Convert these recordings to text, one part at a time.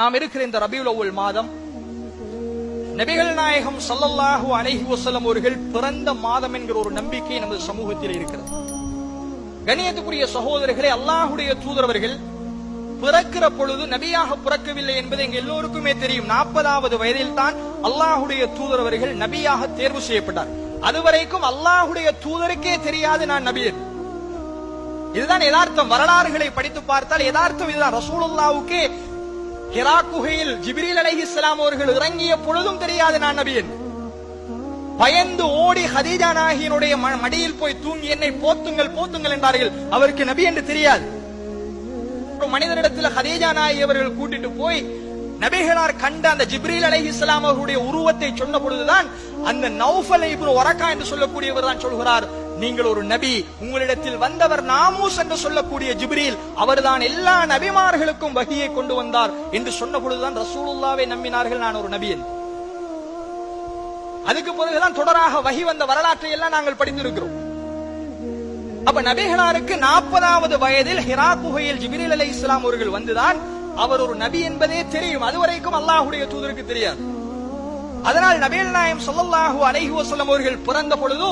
நாம் இருக்கிற இந்த ரபியுல் அவ்வல் மாதம் நபிகள் நாயகம் சல்லல்லாஹு அலைஹி வஸல்லம் அவர்கள் பிறந்த மாதம் என்கிற ஒரு நம்பிக்கை நமது சமூகத்தில் இருக்கிறது. கணியத்துக்குரிய சகோதரர்களே அல்லாஹுடைய தூதரவர்கள் பிறக்கிற பொழுது நபியாக பிறக்கவில்லை என்பது எங்க எல்லோருக்குமே தெரியும். நாற்பதாவது வயதில் தான் அல்லாஹுடைய தூதரவர்கள் நபியாக தேர்வு செய்யப்பட்டார். அதுவரைக்கும் அல்லாஹுடைய தூதருக்கே தெரியாது நான் நபி. இதுதான் யதார்த்தம். வரலாறுகளை படித்து பார்த்தால் யதார்த்தம் இதுதான். ரசூலுல்லாவுக்கே ஹிரா குகையில் ஜிப்ரீல் இஸ்லாம் அவர்கள் இறங்கிய பொழுதும் தெரியாது நான் நபியன். பயந்து ஓடி ஹதீஜா நாகியினுடைய ம- மடியில் போய் தூங்கி என்னை போத்துங்கள் போத்துங்கள் என்றார்கள். அவருக்கு நபி என்று தெரியாது. ஒரு மனிதனிடத்தில் ஹதீஜா நாயகி அவர்கள் கூட்டிட்டு போய் நபிகளார் கண்ட அந்த ஜிப்ரீல் அலைஹிஸ்ஸலாம் அவர்களுடைய உருவத்தை சொன்ன பொழுதுதான் அந்த நௌஃபல் இப்னு ஒரக்கா என்று சொல்லக்கூடியவர் தான் சொல்கிறார். நீங்கள் ஒரு நபி உங்களிடத்தில் வந்தவர் நாமூஸ் என்று சொல்லக்கூடிய ஜிப்ரீல் அவர்தான் எல்லா நபிமார்களுக்கும் வகியை கொண்டு வந்தார் என்று சொன்ன பொழுதுதான் ரசூலுல்லாவை நம்பினார்கள் நான் ஒரு நபி அதுக்கு பிறகுதான் தொடராக வகி வந்த வரலாற்றை எல்லாம் நாங்கள் படித்திருக்கிறோம் அப்ப நபிகளாருக்கு நாற்பதாவது வயதில் ஹிரா குகையில் ஜிபிரில் அலி இஸ்லாம் அவர்கள் வந்துதான் அவர் ஒரு நபி என்பதே தெரியும். அதுவரைக்கும் அல்லாஹுடைய தூதருக்கு தெரியாது. அதனால் நபிகள் நாயம் சொல்லல்லாஹு அலைஹி வஸல்லம் அவர்கள் பிறந்த பொழுது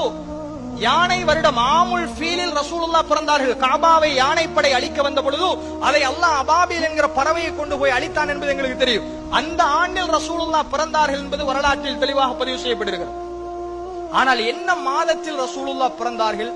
யானை வருடம் ஆமுல் ஃபீலில் ரசூலுல்லா பிறந்தார்கள். காபாவை யானைப்படை அழிக்க வந்த பொழுது அதை அல்லாஹ் அபாபில் என்கிற பறவையை கொண்டு போய் அழித்தான் என்பது எங்களுக்கு தெரியும். அந்த ஆண்டில் ரசூலுல்லா பிறந்தார்கள் என்பது வரலாற்றில் தெளிவாக பதிவு செய்யப்பட்டிருக்கிறது. ஆனால் என்ன மாதத்தில் ரசூலுல்லா பிறந்தார்கள்?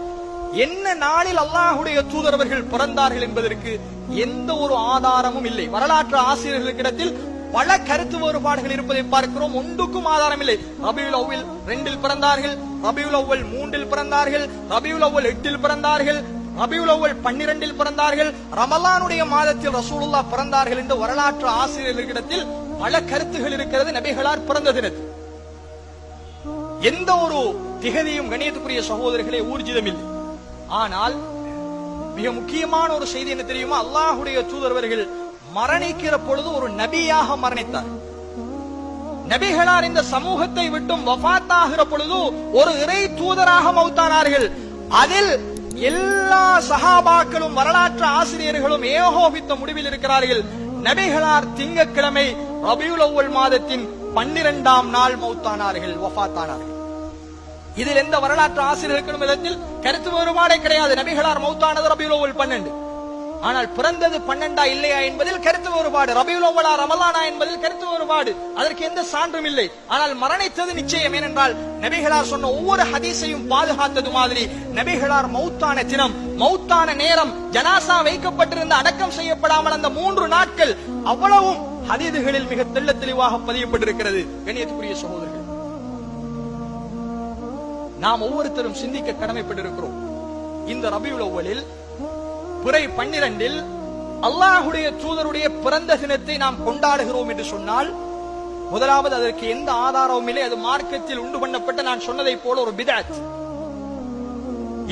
என்ன நாளில் அல்லாஹுடைய தூதரவர்கள் பிறந்தார்கள் என்பதற்கு எந்த ஒரு ஆதாரமும் இல்லை. வரலாற்று ஆசிரியர்களுக்கிடத்தில் பல கருத்து வேறுபாடுகள் இருப்பதை பார்க்கிறோம். ஒன்றுக்கும் ஆதாரம் இல்லை ரபியுல் அவ்வல் ரெண்டில் பிறந்தார்கள். ரபியுல் அவ்வல் மூன்றில் பிறந்தார்கள். ரபியுல் அவ்வல் எட்டில் பிறந்தார்கள். ரபியுல் அவ்வல் பன்னிரண்டில் பிறந்தார்கள். ரமலானுடைய மாதத்தில் ரசூலுல்லா பிறந்தார்கள் என்று வரலாற்று ஆசிரியர்களிடத்தில் பல கருத்துகள் இருக்கிறது. நபிகளார் பிறந்த தினத்தில் எந்த ஒரு திகதியும் கணியத்துக்குரிய சகோதரர்களே ஊர்ஜிதம் இல்லை ஆனால் மிக முக்கியமான ஒரு செய்தி என்ன தெரியுமா? அல்லாஹுடைய தூதர்வர்கள் மரணிக்கிற பொழுது ஒரு நபியாக மரணித்தார். நபிகளார் இந்த சமூகத்தை விட்டும் வஃபாத்தாகிற பொழுது ஒரு இறை தூதராக மௌத்தானார்கள். அதில் எல்லா சஹாபாக்களும் வரலாற்று ஆசிரியர்களும் ஏகோபித்த முடிவில் இருக்கிறார்கள். நபிகளார் திங்கட்கிழமை ரபியுல் அவ்வல் மாதத்தின் பன்னிரெண்டாம் நாள் மௌத்தானார்கள் வஃபாத்தானார்கள் இதில் எந்த வரலாற்று ஆசிரியர்களுக்கும் இடத்தில் கருத்து வேறுபாடே கிடையாது. நபிகளார் மௌத்தானது ரபியுல் பன்னெண்டு. ஆனால் பிறந்தது பன்னெண்டா இல்லையா என்பதில் கருத்து வேறுபாடு. ரபியுலோவலா ரமலானா என்பதில் கருத்து வேறுபாடு. அதற்கு எந்த சான்றும் இல்லை. ஆனால் மரணித்தது நிச்சயம். ஏனென்றால் நபிகளார் சொன்ன ஒவ்வொரு ஹதீஸையும் பாதுகாத்தது மாதிரி நபிகளார் மௌத்தான தினம் மௌத்தான நேரம் ஜனாசா வைக்கப்பட்டிருந்த அடக்கம் செய்யப்படாமல் அந்த மூன்று நாட்கள் அவ்வளவும் ஹதீதுகளில் மிக தெள்ள தெளிவாக பதியப்பட்டிருக்கிறது. கணியத்துக்குரிய சகோதரர்கள் நாம் ஒவ்வொருத்தரும் சிந்திக்க கடமைப்பட்டிருக்கிறோம். இந்த ரபியுல் பிறை பன்னிரண்டில் அல்லாஹுடைய தூதருடைய பிறந்த தினத்தை நாம் கொண்டாடுகிறோம் என்று சொன்னால் முதலாவது அதற்கு எந்த ஆதாரமும் இல்லை அது மார்க்கத்தில் உண்டு பண்ணப்பட்ட நான் சொன்னதைப் போல ஒரு பிதாத்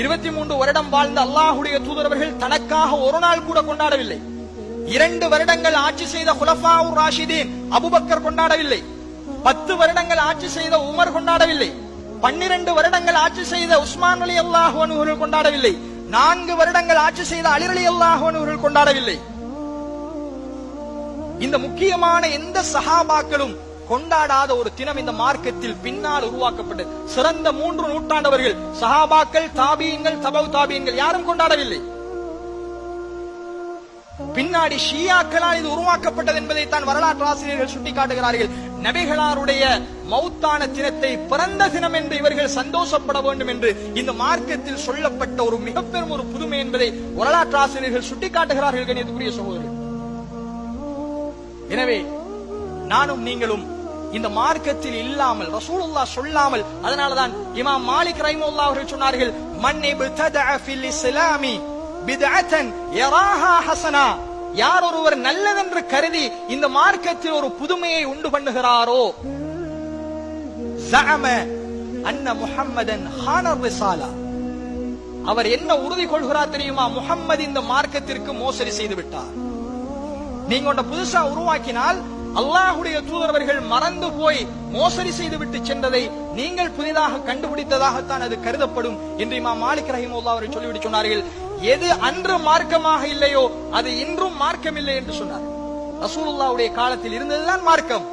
இருபத்தி மூன்று வருடம் வாழ்ந்த அல்லாஹுடைய தூதரவர்கள் தனக்காக ஒரு நாள் கூட கொண்டாடவில்லை. இரண்டு வருடங்கள் ஆட்சி செய்த குலஃபாவுர் ராஷிதீன் அபுபக்கர் கொண்டாடவில்லை. பத்து வருடங்கள் ஆட்சி செய்த உமர் கொண்டாடவில்லை. பன்னிரண்டு வருடங்கள் ஆட்சி செய்த உஸ்மான் அலி அல்லாஹ் கொண்டாடவில்லை. நான்கு வருடங்கள் ஆட்சி செய்த அலி அல்லாஹன் அவர்கள் கொண்டாடவில்லை. இந்த முக்கியமான எந்த சஹாபாக்களும் கொண்டாடாத ஒரு தினம் இந்த மார்க்கத்தில் பின்னால் உருவாக்கப்பட்டது. சிறந்த மூன்று நூற்றாண்டவர்கள் சஹாபாக்கள் தாபியங்கள் தபவு தாபியங்கள் யாரும் கொண்டாடவில்லை. பின்னாடி ஷியாக்களால் இது உருவாக்கப்பட்டது என்பதை தான் வரலாற்று ஆசிரியர்கள் சுட்டிக்காட்டுகிறார்கள். நபிகளாருடைய மௌத்தான தினத்தை பிறந்த தினம் என்று இவர்கள் சந்தோஷப்பட வேண்டும் என்று இந்த மார்க்கத்தில் சொல்லப்பட்ட ஒரு மிக பெரும் ஒரு புதுமை என்பதை வரலாற்று ஆசிரியர்கள் சுட்டிக்காட்டுகிறார்கள் கணியத்துக்குரிய சகோதரர்கள். எனவே நானும் நீங்களும் இந்த மார்க்கத்தில் இல்லாமல் ரசூலுல்லாஹ் சொல்லாமல் அதனாலதான் இமாம் மாலிக் ரைமுல்லா அவர்கள் சொன்னார்கள் மன் இப்ததஅ ஃபில் இஸ்லாமி பிதஅத்தன் யராஹா ஹசனா. யார் ஒருவர் நல்லதென்று கருதி இந்த மார்க்கத்தில் ஒரு புதுமையை உண்டு பண்ணுகிறாரோ? ஜஅம அன்ன முஹம்மதன் ஹானர் ரிசாலா. அவர் என்ன உறுதி கொள்கிறார் தெரியுமா? முகம்மது இந்த மார்க்கத்திற்கு மோசடி செய்து விட்டார். நீங்க ஒன்றை புதுசா உருவாக்கினால் அல்லாஹுடைய தூதரவர்கள் மறந்து போய் மோசடி செய்து விட்டு சென்றதை நீங்கள் புதிதாக கண்டுபிடித்ததாகத்தான் அது கருதப்படும் என்று மாலிக் ரஹிமுல்லா அவர்கள் சொல்லிவிட்டு சொன்னார்கள். எது அன்று மார்க்கமாக இல்லையோ அது இன்றும் மார்க்கம் இல்லை என்று சொன்னார். ரசூலுல்லாவுடைய காலத்தில் இருந்ததுதான் மார்க்கம்.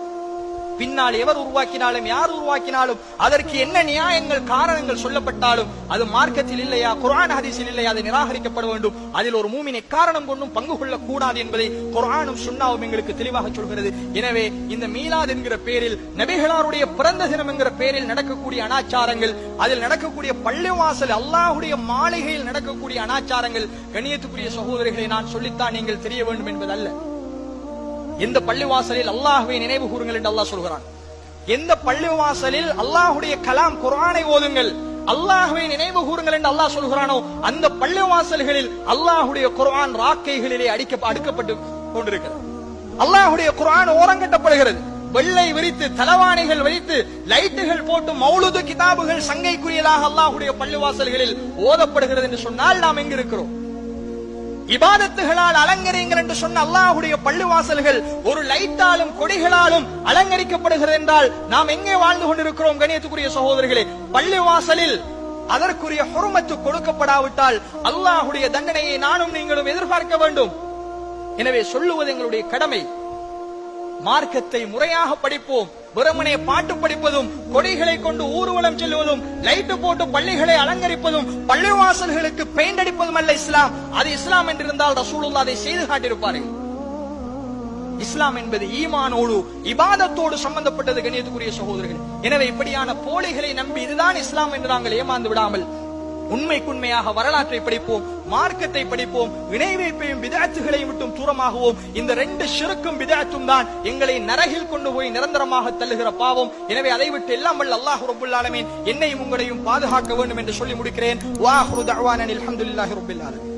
பின்னால் எவர் உருவாக்கினாலும் யார் உருவாக்கினாலும் அதற்கு என்ன நியாயங்கள் காரணங்கள் சொல்லப்பட்டாலும் அது மார்க்கத்தில் இல்லையா குரான் ஹதீஸில் இல்லையா அது நிராகரிக்கப்பட வேண்டும். அதில் ஒரு மூமினை காரணம் கொண்டும் பங்கு கொள்ளக் கூடாது என்பதை குரானும் சுண்ணாவும் எங்களுக்கு தெளிவாக சொல்கிறது. எனவே இந்த மீலாத் என்கிற பேரில் நபிகளாருடைய பிறந்த தினம் என்கிற பேரில் நடக்கக்கூடிய அனாச்சாரங்கள் அதில் நடக்கக்கூடிய பள்ளிவாசல் அல்லாஹுடைய மாளிகையில் நடக்கக்கூடிய அனாச்சாரங்கள் கணியத்துக்குரிய சகோதரிகளை நான் சொல்லித்தான் நீங்கள் தெரிய வேண்டும் என்பதல்ல. இந்த பள்ளிவாசலில் அல்லாஹுவை நினைவு கூறுங்கள் என்று அல்லாஹ் சொல்கிறான். எந்த பள்ளிவாசலில் அல்லாஹுடைய கலாம் குரானை ஓதுங்கள் அல்லாஹுவை நினைவு கூறுங்கள் என்று அல்லாஹ் சொல்கிறானோ அந்த பள்ளிவாசல்களில் அல்லாஹுடைய குரான் ராக்கைகளிலே அடிக்க அடுக்கப்பட்டு கொண்டிருக்கிறது. அல்லாஹுடைய குரான் ஓரங்கட்டப்படுகிறது. வெள்ளை விரித்து தலவாணிகள் வைத்து லைட்டுகள் போட்டு மௌலுது கிதாபுகள் சங்கைக்குரியதாக அல்லாஹுடைய பள்ளிவாசல்களில் ஓதப்படுகிறது என்று சொன்னால் நாம் எங்கிருக்கிறோம்? இபாதத்துகளால் அலங்கரிங்கள் என்று சொன்ன அல்லாஹுடைய பள்ளிவாசல்கள் ஒரு லைட்டாலும் கொடிகளாலும் அலங்கரிக்கப்படுகிறது என்றால் நாம் எங்கே வாழ்ந்து கொண்டிருக்கிறோம் கணியத்துக்குரிய சகோதரர்களே? பள்ளிவாசலில் அதற்குரிய ஹொருமத்து கொடுக்கப்படாவிட்டால் அல்லாஹுடைய தண்டனையை நானும் நீங்களும் எதிர்பார்க்க வேண்டும். எனவே சொல்லுவது எங்களுடைய கடமை. மார்க்கத்தை முறையாக படிப்போம். வெறுமனே பாட்டு படிப்பதும் கொடிகளை கொண்டு ஊர்வலம் செல்வதும் லைட்டு போட்டு பள்ளிகளை அலங்கரிப்பதும் பள்ளிவாசல்களுக்கு பெயிண்ட் அடிப்பதும் அல்ல இஸ்லாம். அது இஸ்லாம் என்றிருந்தால் ரசூலுல்லா அதை செய்து காட்டியிருப்பார்கள். இஸ்லாம் என்பது ஈமானோடு இபாதத்தோடு சம்பந்தப்பட்டது கணியத்துக்குரிய சகோதரர்கள். எனவே இப்படியான போலிகளை நம்பி இதுதான் இஸ்லாம் என்று நாங்கள் ஏமாந்து விடாமல் உண்மைக்குண்மையாக வரலாற்றை படிப்போம் மார்க்கத்தை படிப்போம் இணை வைப்பையும் விதாத்துகளையும் விட்டும் தூரமாகவும். இந்த ரெண்டு சிறுக்கும் விதாத்தும் தான் எங்களை நரகில் கொண்டு போய் நிரந்தரமாக தள்ளுகிற பாவம். எனவே அதை விட்டு எல்லாம் வல்ல அல்லாஹ் ரப்புல் ஆலமீன். என்னையும் உங்களையும் பாதுகாக்க வேண்டும் என்று சொல்லி முடிக்கிறேன். வாஹ்ரு தஅவானா அஹமதுல்லாஹி ரப்பில் ஆலமீன்.